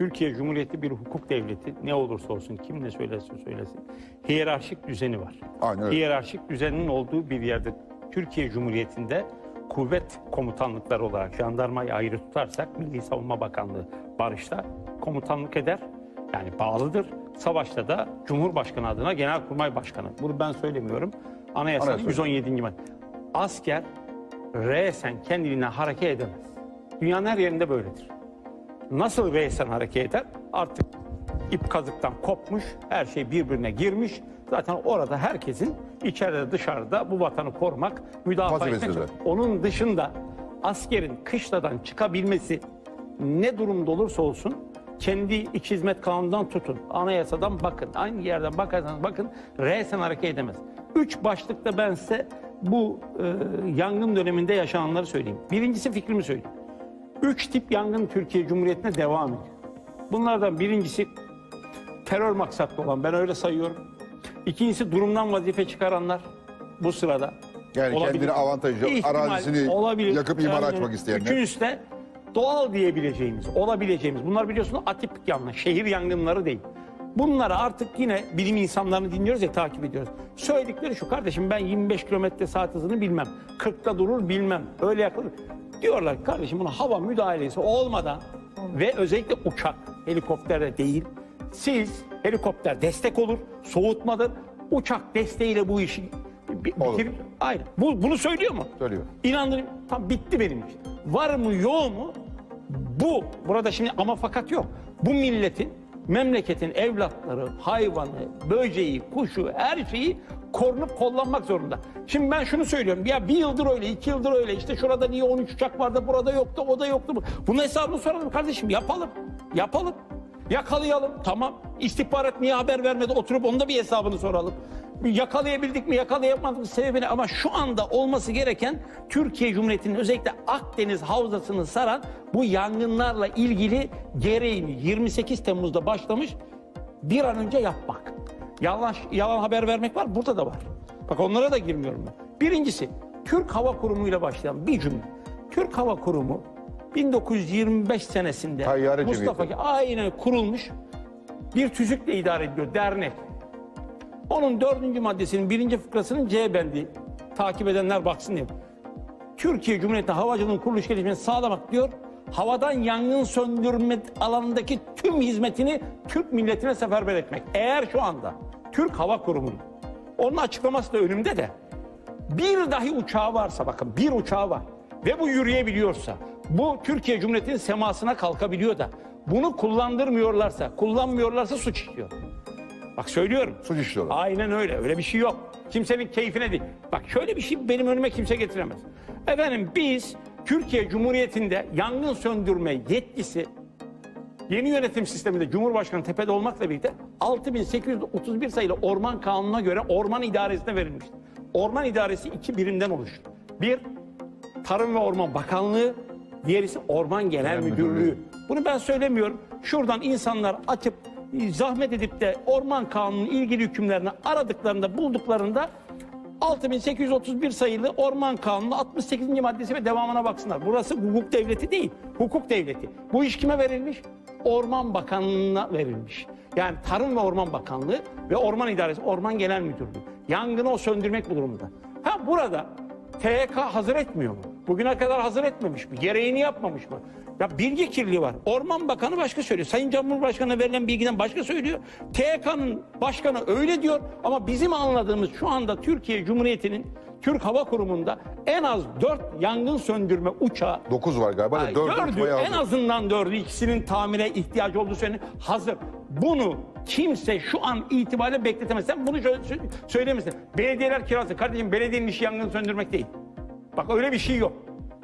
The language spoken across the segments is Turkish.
Türkiye Cumhuriyeti bir hukuk devleti. Ne olursa olsun, kim ne söylerse söylesin. Hiyerarşik düzeni var. Aynen öyle. Hiyerarşik düzenin olduğu bir yerde Türkiye Cumhuriyeti'nde kuvvet komutanlıkları olarak jandarmayı ayrı tutarsak Milli Savunma Bakanlığı barışta komutanlık eder. Yani bağlıdır. Savaşta da Cumhurbaşkanı adına Genelkurmay Başkanı. Bunu ben söylemiyorum. Anayasanın Anayasa. 117. madde. Asker resen kendiliğinden hareket edemez. Dünyanın her yerinde böyledir. Nasıl resen hareket eder? Artık ip kazıktan kopmuş, her şey birbirine girmiş. Zaten orada herkesin içeride dışarıda bu vatanı korumak, müdafaa etmek. Onun dışında askerin kışladan çıkabilmesi ne durumda olursa olsun kendi iç hizmet kanunundan tutun, anayasadan bakın, aynı yerden bakarsanız bakın resen hareket edemez. Üç başlıkta ben size bu e, yangın döneminde yaşananları söyleyeyim. Birincisi fikrimi söyleyeyim. Üç tip yangın Türkiye Cumhuriyeti'ne devam ediyor. Bunlardan birincisi terör maksatlı olan ben öyle sayıyorum. İkincisi durumdan vazife çıkaranlar bu sırada. Yani kendine avantajlı, arazisini yakıp imara açmak isteyenler. Üçüncüsü de doğal diyebileceğimiz, olabileceğimiz. Bunlar biliyorsunuz atipik yangın, şehir yangınları değil. Bunları artık yine bilim insanlarını dinliyoruz ya takip ediyoruz. Söyledikleri şu kardeşim ben 25 kilometre saat hızını bilmem. 40'ta durur bilmem. Öyle yakılır. Diyorlar kardeşim buna hava müdahalesi olmadan ve özellikle uçak, helikopterde değil. Siz helikopter destek olur, soğutmadır. Uçak desteğiyle bu işi bitirip Hayır. Bu, bunu söylüyor mu? Söylüyor. İnandırayım. Tam bitti benim için. Var mı yok mu? Bu. Burada şimdi ama fakat yok. Bu milletin, memleketin evlatları, hayvanı, böceği, kuşu, her şeyi korunup kollanmak zorunda. Şimdi ben şunu söylüyorum. Ya bir yıldır öyle, iki yıldır öyle. İşte şurada niye 13 uçak vardı, burada yoktu, o da yoktu. Bunun hesabını soralım kardeşim. Yapalım. Yapalım. Yakalayalım. Tamam. İstihbarat niye haber vermedi? Oturup onun da bir hesabını soralım. Yakalayabildik mi, yakalayamadık mı sebebini ama şu anda olması gereken Türkiye Cumhuriyeti'nin özellikle Akdeniz havzasını saran bu yangınlarla ilgili gereğini 28 Temmuz'da başlamış bir an önce yapmak. Yalan, yalan haber vermek var, burada da var. Bak onlara da girmiyorum ben. Birincisi, Türk Hava Kurumu ile başlayan bir cümle. Türk Hava Kurumu 1925 senesinde Tayyare Mustafa Cemiyeti. aynen kurulmuş bir tüzükle idare ediliyor dernek. Onun dördüncü maddesinin birinci fıkrasının C bendi takip edenler baksın diye. Türkiye Cumhuriyeti Havacılığın kuruluş gelişmesini sağlamak diyor. Havadan yangın söndürme alanındaki tüm hizmetini Türk milletine seferber etmek. Eğer şu anda Türk Hava Kurumu'nun onun açıklaması da önümde de bir dahi uçağı varsa bakın bir uçağı var ve bu yürüyebiliyorsa bu Türkiye Cumhuriyeti'nin semasına kalkabiliyor da bunu kullandırmıyorlarsa kullanmıyorlarsa suç işliyor. Bak söylüyorum. Suç işliyorlar. Aynen öyle. Öyle bir şey yok. Kimsenin keyfine değil. Bak şöyle bir şey benim önüme kimse getiremez. Efendim biz Türkiye Cumhuriyeti'nde yangın söndürme yetkisi yeni yönetim sisteminde Cumhurbaşkanı tepede olmakla birlikte 6831 sayılı Orman Kanunu'na göre Orman İdaresi'ne verilmiştir. Orman İdaresi iki birimden oluşur. Bir, Tarım ve Orman Bakanlığı, diğerisi Orman Genel Genel Müdürlüğü. Müdürlüğü. Bunu ben söylemiyorum. Şuradan insanlar açıp zahmet edip de Orman Kanunu'nun ilgili hükümlerini aradıklarında, bulduklarında 6831 sayılı Orman Kanunu 68. maddesi ve devamına baksınlar. Burası hukuk devleti değil, hukuk devleti. Bu iş kime verilmiş? Orman Bakanlığı'na verilmiş. Yani Tarım ve Orman Bakanlığı ve Orman İdaresi, Orman Genel Müdürlüğü. Yangını o söndürmek durumunda. Ha burada TYK hazır etmiyor mu? Bugüne kadar hazır etmemiş mi? Gereğini yapmamış mı? Ya bilgi kirliliği var. Orman Bakanı başka söylüyor. Sayın Cumhurbaşkanı'na verilen bilgiden başka söylüyor. TYK'nın başkanı öyle diyor ama bizim anladığımız şu anda Türkiye Cumhuriyeti'nin Türk Hava Kurumu'nda en az 4 yangın söndürme uçağı 9 var galiba Ay, 4 dördü, uçmaya en azından dördü ikisinin tamire ihtiyacı olduğu söyleniyor. Hazır. Bunu kimse şu an itibariyle bekletemez. Sen bunu söylemesin. Belediyeler kirası. Kardeşim belediyenin işi yangın söndürmek değil. Bak öyle bir şey yok.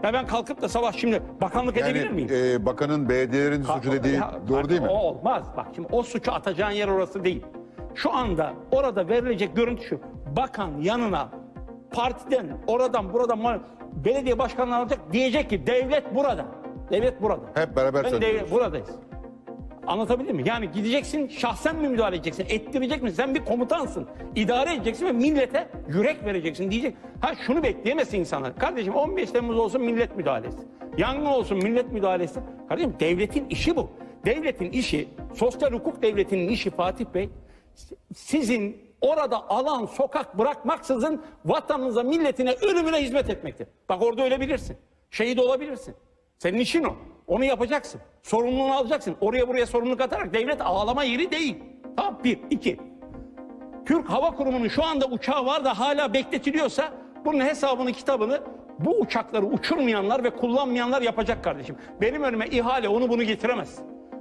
Ya ben kalkıp da sabah şimdi bakanlık edebilir Yani miyim? e, bakanın belediyelerin suçu dediği Ya, doğru değil mi? O olmaz. Bak şimdi o suçu atacağın yer orası değil. Şu anda orada verilecek görüntü şu. Bakan yanına partiden, oradan, buradan belediye başkanları alacak diyecek ki devlet burada. Devlet burada. Hep beraber Ben devlet buradayız. Anlatabildim mi? Yani gideceksin şahsen mi müdahale edeceksin? Ettirecek misin? Sen bir komutansın. İdare edeceksin ve millete yürek vereceksin diyecek. Ha şunu bekleyemezsin insanlar. Kardeşim 15 Temmuz olsun millet müdahalesi. Yangın olsun millet müdahalesi. Kardeşim devletin işi bu. devletin işi, sosyal hukuk devletinin işi Fatih Bey, sizin orada alan, sokak bırakmaksızın vatanınıza, milletine, ölümüne hizmet etmektir. Bak orada ölebilirsin. Şehit olabilirsin. Senin işin o. Onu yapacaksın. Sorumluluğunu alacaksın. Oraya buraya sorumluluk atarak devlet ağlama yeri değil. Tamam bir. iki. Türk Hava Kurumu'nun şu anda uçağı var da hala bekletiliyorsa bunun hesabını kitabını bu uçakları uçurmayanlar ve kullanmayanlar yapacak kardeşim. Benim önüme ihale onu bunu getiremez.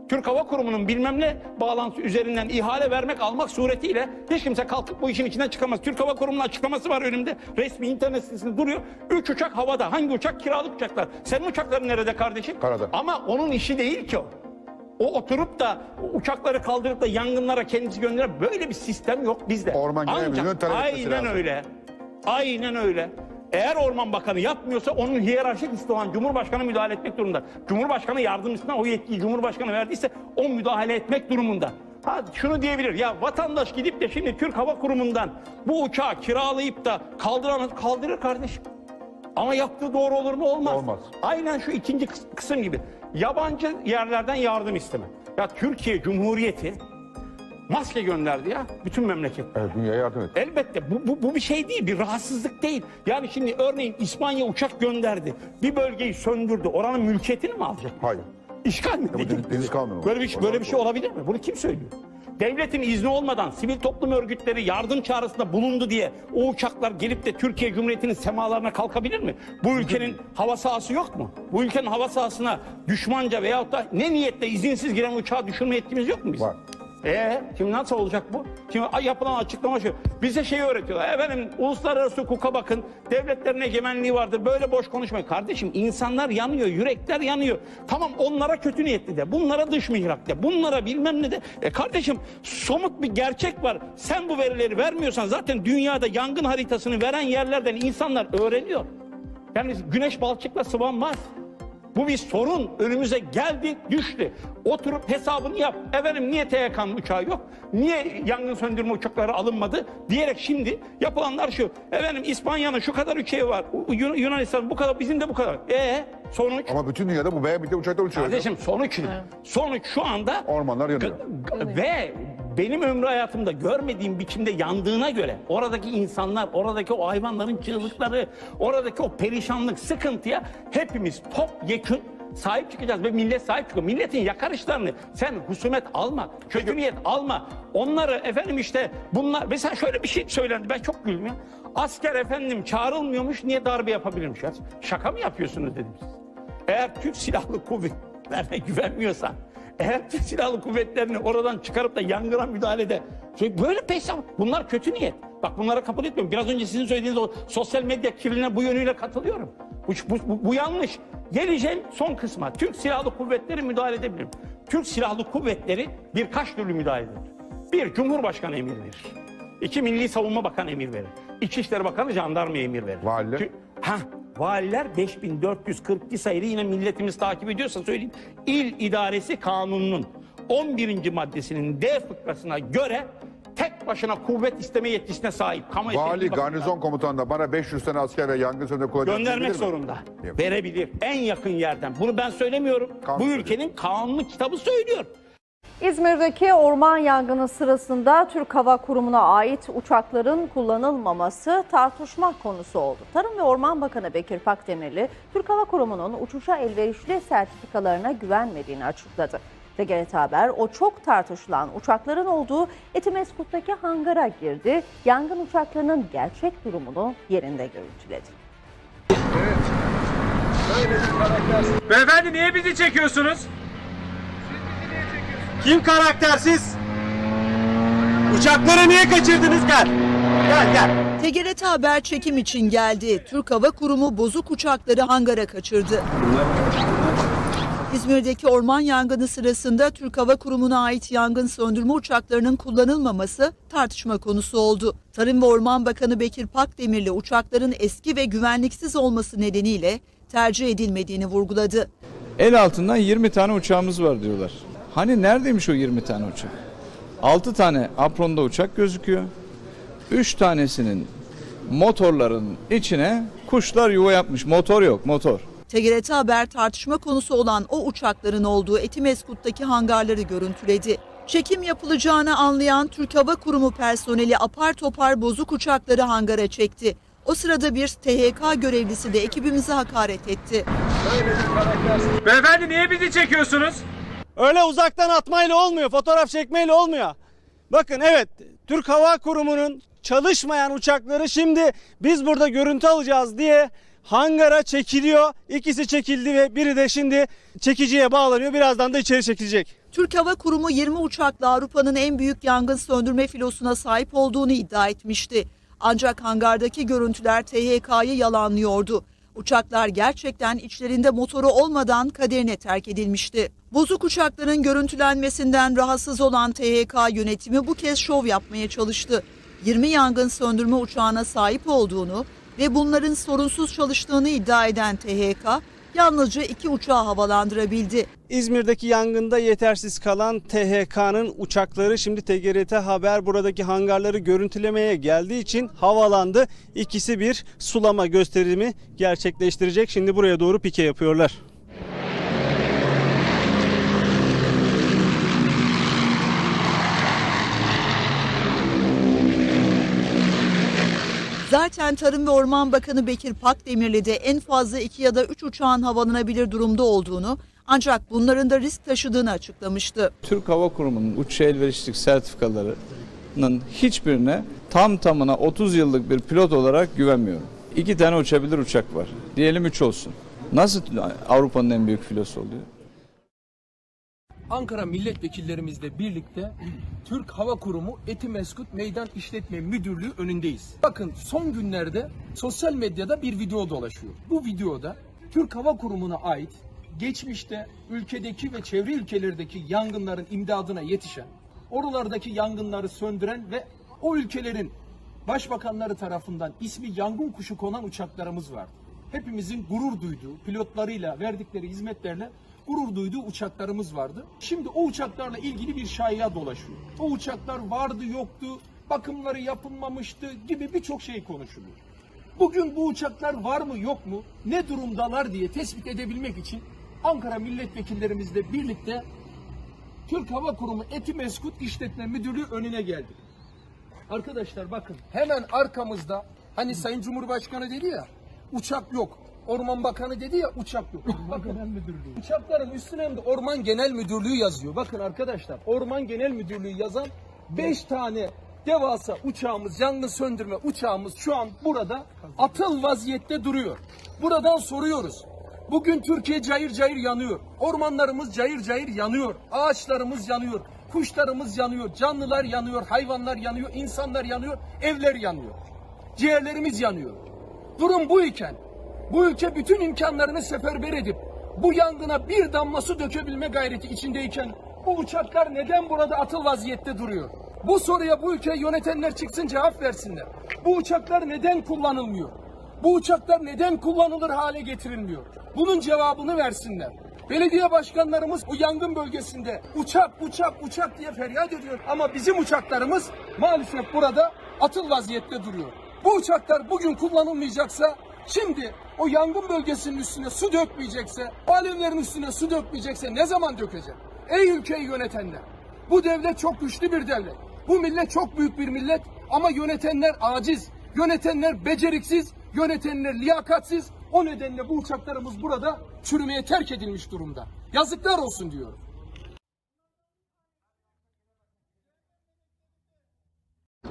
Türk Hava Kurumu'nun bilmem ne bağlantı üzerinden ihale vermek almak suretiyle hiç kimse kalkıp bu işin içinden çıkamaz. Türk Hava Kurumu'nun açıklaması var önümde. Resmi internet sitesinde duruyor. Üç uçak havada. Hangi uçak? Kiralık uçaklar. Senin uçakların nerede kardeşim? Karada. Ama onun işi değil ki o. O oturup da uçakları kaldırıp da yangınlara kendisi gönderen böyle bir sistem yok bizde. Orman Genel Ancak Müdürlüğü'nün talep etmesi aynen lazım. öyle. Aynen öyle. Eğer Orman Bakanı yapmıyorsa onun hiyerarşik üstü olan Cumhurbaşkanı müdahale etmek durumunda. Cumhurbaşkanı yardımcısına o yetkiyi Cumhurbaşkanı verdiyse o müdahale etmek durumunda. Ha şunu diyebilir ya vatandaş gidip de şimdi Türk Hava Kurumu'ndan bu uçağı kiralayıp da kaldıramaz kaldırır kardeşim. Ama yaptığı doğru olur mu? Olmaz. Olmaz. Aynen şu ikinci kıs- kısım gibi. Yabancı yerlerden yardım isteme. Ya Türkiye Cumhuriyeti maske gönderdi ya bütün memleket. Evet, dünyaya yardım et. Elbette bu, bu, bu bir şey değil, bir rahatsızlık değil. Yani şimdi örneğin İspanya uçak gönderdi. Bir bölgeyi söndürdü. Oranın mülkiyetini mi alacak? Hayır. İşgal mi bu edecek? deniz- deniz kanunu? Böyle bir, böyle bir şey olabilir mi? Bunu kim söylüyor? Devletin izni olmadan sivil toplum örgütleri yardım çağrısında bulundu diye o uçaklar gelip de Türkiye Cumhuriyeti'nin semalarına kalkabilir mi? Bu ülkenin hava sahası yok mu? Bu ülkenin hava sahasına düşmanca veyahut da ne niyetle izinsiz giren uçağı düşürme yetkimiz yok mu bizim? Var. Ee, şimdi nasıl olacak bu? Şimdi yapılan açıklama şu. Bize şeyi öğretiyorlar. Efendim uluslararası hukuka bakın. Devletlerin egemenliği vardır. Böyle boş konuşmayın. Kardeşim insanlar yanıyor. Yürekler yanıyor. Tamam onlara kötü niyetli de. Bunlara dış mihrak de. Bunlara bilmem ne de. E kardeşim somut bir gerçek var. Sen bu verileri vermiyorsan zaten dünyada yangın haritasını veren yerlerden insanlar öğreniyor. Yani güneş balçıkla sıvanmaz. Bu bir sorun. Önümüze geldi, düştü. Oturup hesabını yap. Efendim niye TYK'nın uçağı yok? Niye yangın söndürme uçakları alınmadı? Diyerek şimdi yapılanlar şu. Efendim İspanya'nın şu kadar uçağı var. Yun- Yunanistan bu kadar, bizim de bu kadar. E sonuç? Ama bütün dünyada bu beğenmekte uçaklar uçuyor. Kardeşim sonuç ne? Sonuç şu anda Ormanlar yanıyor. Ve benim ömrü hayatımda görmediğim biçimde yandığına göre oradaki insanlar, oradaki o hayvanların çığlıkları, oradaki o perişanlık, sıkıntıya hepimiz topyekun sahip çıkacağız ve millet sahip çıkıyor. Milletin yakarışlarını sen husumet alma, kötü niyet alma. Onları efendim işte bunlar mesela şöyle bir şey söylendi ben çok güldüm ya. Asker efendim çağrılmıyormuş niye darbe yapabilirmiş ya? Şaka mı yapıyorsunuz dedim. Eğer Türk Silahlı Kuvvetlerine güvenmiyorsan, eğer Türk Silahlı Kuvvetlerini oradan çıkarıp da yangına müdahalede Çünkü böyle peşan. Bunlar kötü niyet. Bak bunlara kabul etmiyorum. Biraz önce sizin söylediğiniz o sosyal medya kirliliğine bu yönüyle katılıyorum. Bu, bu, bu, yanlış. Geleceğim son kısma. Türk Silahlı Kuvvetleri müdahale edebilir. Türk Silahlı Kuvvetleri birkaç türlü müdahale eder. Bir, Cumhurbaşkanı emir verir. İki, Milli Savunma Bakanı emir verir. İçişleri Bakanı jandarmaya emir verir. Tü- Ha, valiler 5442 sayılı yine milletimiz takip ediyorsa söyleyeyim. İl İdaresi Kanunu'nun 11. maddesinin D fıkrasına göre tek başına kuvvet isteme yetkisine sahip. Kamu Vali garnizon komutanı bana 500 tane asker ve yangın söndürme kuvvetleri göndermek zorunda. Yok. Verebilir. En yakın yerden. Bunu ben söylemiyorum. Kanun Bu söylüyor. ülkenin kanunu kitabı söylüyor. İzmir'deki orman yangını sırasında Türk Hava Kurumu'na ait uçakların kullanılmaması tartışma konusu oldu. Tarım ve Orman Bakanı Bekir Pakdemirli, Türk Hava Kurumu'nun uçuşa elverişli sertifikalarına güvenmediğini açıkladı. TGRT Haber o çok tartışılan uçakların olduğu Etimeskut'taki hangara girdi. Yangın uçaklarının gerçek durumunu yerinde görüntüledi. Beyefendi niye bizi çekiyorsunuz? Kim karaktersiz? Uçakları niye kaçırdınız gel? Gel gel. TGRT Haber çekim için geldi. Türk Hava Kurumu bozuk uçakları hangara kaçırdı. İzmir'deki orman yangını sırasında Türk Hava Kurumu'na ait yangın söndürme uçaklarının kullanılmaması tartışma konusu oldu. Tarım ve Orman Bakanı Bekir Pakdemirli uçakların eski ve güvenliksiz olması nedeniyle tercih edilmediğini vurguladı. El altından 20 tane uçağımız var diyorlar. Hani neredeymiş o 20 tane uçak? 6 tane apronda uçak gözüküyor. 3 tanesinin motorların içine kuşlar yuva yapmış. Motor yok, motor. TGRT Haber tartışma konusu olan o uçakların olduğu Etimeskut'taki hangarları görüntüledi. Çekim yapılacağını anlayan Türk Hava Kurumu personeli apar topar bozuk uçakları hangara çekti. O sırada bir THK görevlisi de ekibimize hakaret etti. Beyefendi niye bizi çekiyorsunuz? Öyle uzaktan atmayla olmuyor, fotoğraf çekmeyle olmuyor. Bakın evet, Türk Hava Kurumu'nun çalışmayan uçakları şimdi biz burada görüntü alacağız diye hangara çekiliyor. İkisi çekildi ve biri de şimdi çekiciye bağlanıyor. Birazdan da içeri çekilecek. Türk Hava Kurumu 20 uçakla Avrupa'nın en büyük yangın söndürme filosuna sahip olduğunu iddia etmişti. Ancak hangardaki görüntüler THK'yı yalanlıyordu. Uçaklar gerçekten içlerinde motoru olmadan kaderine terk edilmişti. Bozuk uçakların görüntülenmesinden rahatsız olan THK yönetimi bu kez şov yapmaya çalıştı. 20 yangın söndürme uçağına sahip olduğunu ve bunların sorunsuz çalıştığını iddia eden THK yalnızca iki uçağı havalandırabildi. İzmir'deki yangında yetersiz kalan THK'nın uçakları şimdi TGRT Haber buradaki hangarları görüntülemeye geldiği için havalandı. İkisi bir sulama gösterimi gerçekleştirecek. Şimdi buraya doğru pike yapıyorlar. Zaten Tarım ve Orman Bakanı Bekir Pakdemirli de en fazla iki ya da üç uçağın havalanabilir durumda olduğunu ancak bunların da risk taşıdığını açıklamıştı. Türk Hava Kurumu'nun uçuşa elverişlik sertifikalarının hiçbirine tam tamına 30 yıllık bir pilot olarak güvenmiyorum. İki tane uçabilir uçak var. Diyelim üç olsun. Nasıl Avrupa'nın en büyük filosu oluyor? Ankara milletvekillerimizle birlikte Türk Hava Kurumu Etimeskut Meydan İşletme Müdürlüğü önündeyiz. Bakın son günlerde sosyal medyada bir video dolaşıyor. Bu videoda Türk Hava Kurumu'na ait geçmişte ülkedeki ve çevre ülkelerdeki yangınların imdadına yetişen, oralardaki yangınları söndüren ve o ülkelerin başbakanları tarafından ismi yangın kuşu konan uçaklarımız vardı. Hepimizin gurur duyduğu, pilotlarıyla verdikleri hizmetlerle gurur duyduğu uçaklarımız vardı. Şimdi o uçaklarla ilgili bir şaya dolaşıyor. O uçaklar vardı yoktu, bakımları yapılmamıştı gibi birçok şey konuşuluyor. Bugün bu uçaklar var mı yok mu, ne durumdalar diye tespit edebilmek için Ankara milletvekillerimizle birlikte Türk Hava Kurumu Etimeskut İşletme Müdürlüğü önüne geldik. Arkadaşlar bakın hemen arkamızda hani Sayın Cumhurbaşkanı dedi ya uçak yok. Orman Bakanı dedi ya uçak yok. Bakın uçakların üstüne de Orman Genel Müdürlüğü yazıyor. Bakın arkadaşlar Orman Genel Müdürlüğü yazan 5 tane devasa uçağımız, yangın söndürme uçağımız şu an burada atıl vaziyette duruyor. Buradan soruyoruz. Bugün Türkiye cayır cayır yanıyor. Ormanlarımız cayır cayır yanıyor. Ağaçlarımız yanıyor. Kuşlarımız yanıyor. Canlılar yanıyor. Hayvanlar yanıyor. insanlar yanıyor. Evler yanıyor. Ciğerlerimiz yanıyor. Durum bu iken bu ülke bütün imkanlarını seferber edip bu yangına bir damla su dökebilme gayreti içindeyken bu uçaklar neden burada atıl vaziyette duruyor? Bu soruya bu ülkeyi yönetenler çıksın cevap versinler. Bu uçaklar neden kullanılmıyor? Bu uçaklar neden kullanılır hale getirilmiyor? Bunun cevabını versinler. Belediye başkanlarımız bu yangın bölgesinde uçak uçak uçak diye feryat ediyor. Ama bizim uçaklarımız maalesef burada atıl vaziyette duruyor. Bu uçaklar bugün kullanılmayacaksa şimdi o yangın bölgesinin üstüne su dökmeyecekse, o alevlerin üstüne su dökmeyecekse ne zaman dökecek? Ey ülkeyi yönetenler! Bu devlet çok güçlü bir devlet. Bu millet çok büyük bir millet ama yönetenler aciz, yönetenler beceriksiz, yönetenler liyakatsiz. O nedenle bu uçaklarımız burada çürümeye terk edilmiş durumda. Yazıklar olsun diyorum.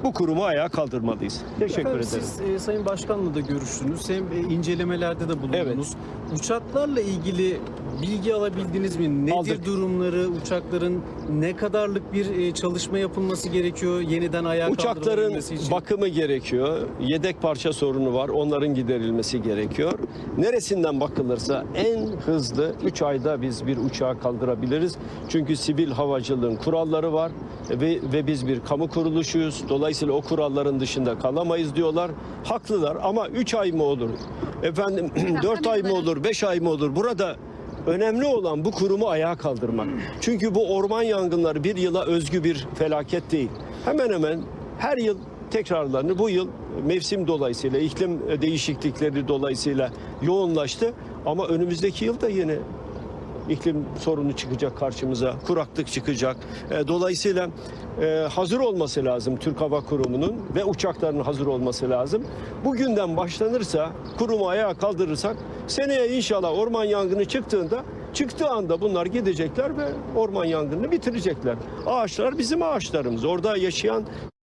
Bu kurumu ayağa kaldırmalıyız. Teşekkür Efendim, ederim. Siz e, Sayın Başkan'la da görüştünüz. Hem e, incelemelerde de bulundunuz. Uçaklarla ilgili bilgi alabildiniz mi? Nedir Aldık. durumları? Uçakların ne kadarlık bir e, çalışma yapılması gerekiyor yeniden ayağa Uçakların için? bakımı gerekiyor. Yedek parça sorunu var. Onların giderilmesi gerekiyor. Neresinden bakılırsa en hızlı 3 ayda biz bir uçağı kaldırabiliriz. Çünkü sivil havacılığın kuralları var ve, ve biz bir kamu kuruluşuyuz. Dolayısıyla o kuralların dışında kalamayız diyorlar. Haklılar ama 3 ay mı olur? Efendim 4 ay mı olur? 5 ay mı olur? Burada Önemli olan bu kurumu ayağa kaldırmak. Çünkü bu orman yangınları bir yıla özgü bir felaket değil. Hemen hemen her yıl tekrarlanır. Bu yıl mevsim dolayısıyla, iklim değişiklikleri dolayısıyla yoğunlaştı. Ama önümüzdeki yıl da yine iklim sorunu çıkacak karşımıza, kuraklık çıkacak. E, dolayısıyla e, hazır olması lazım Türk Hava Kurumu'nun ve uçakların hazır olması lazım. Bugünden başlanırsa, kurumu ayağa kaldırırsak seneye inşallah orman yangını çıktığında çıktığı anda bunlar gidecekler ve orman yangını bitirecekler. Ağaçlar bizim ağaçlarımız. Orada yaşayan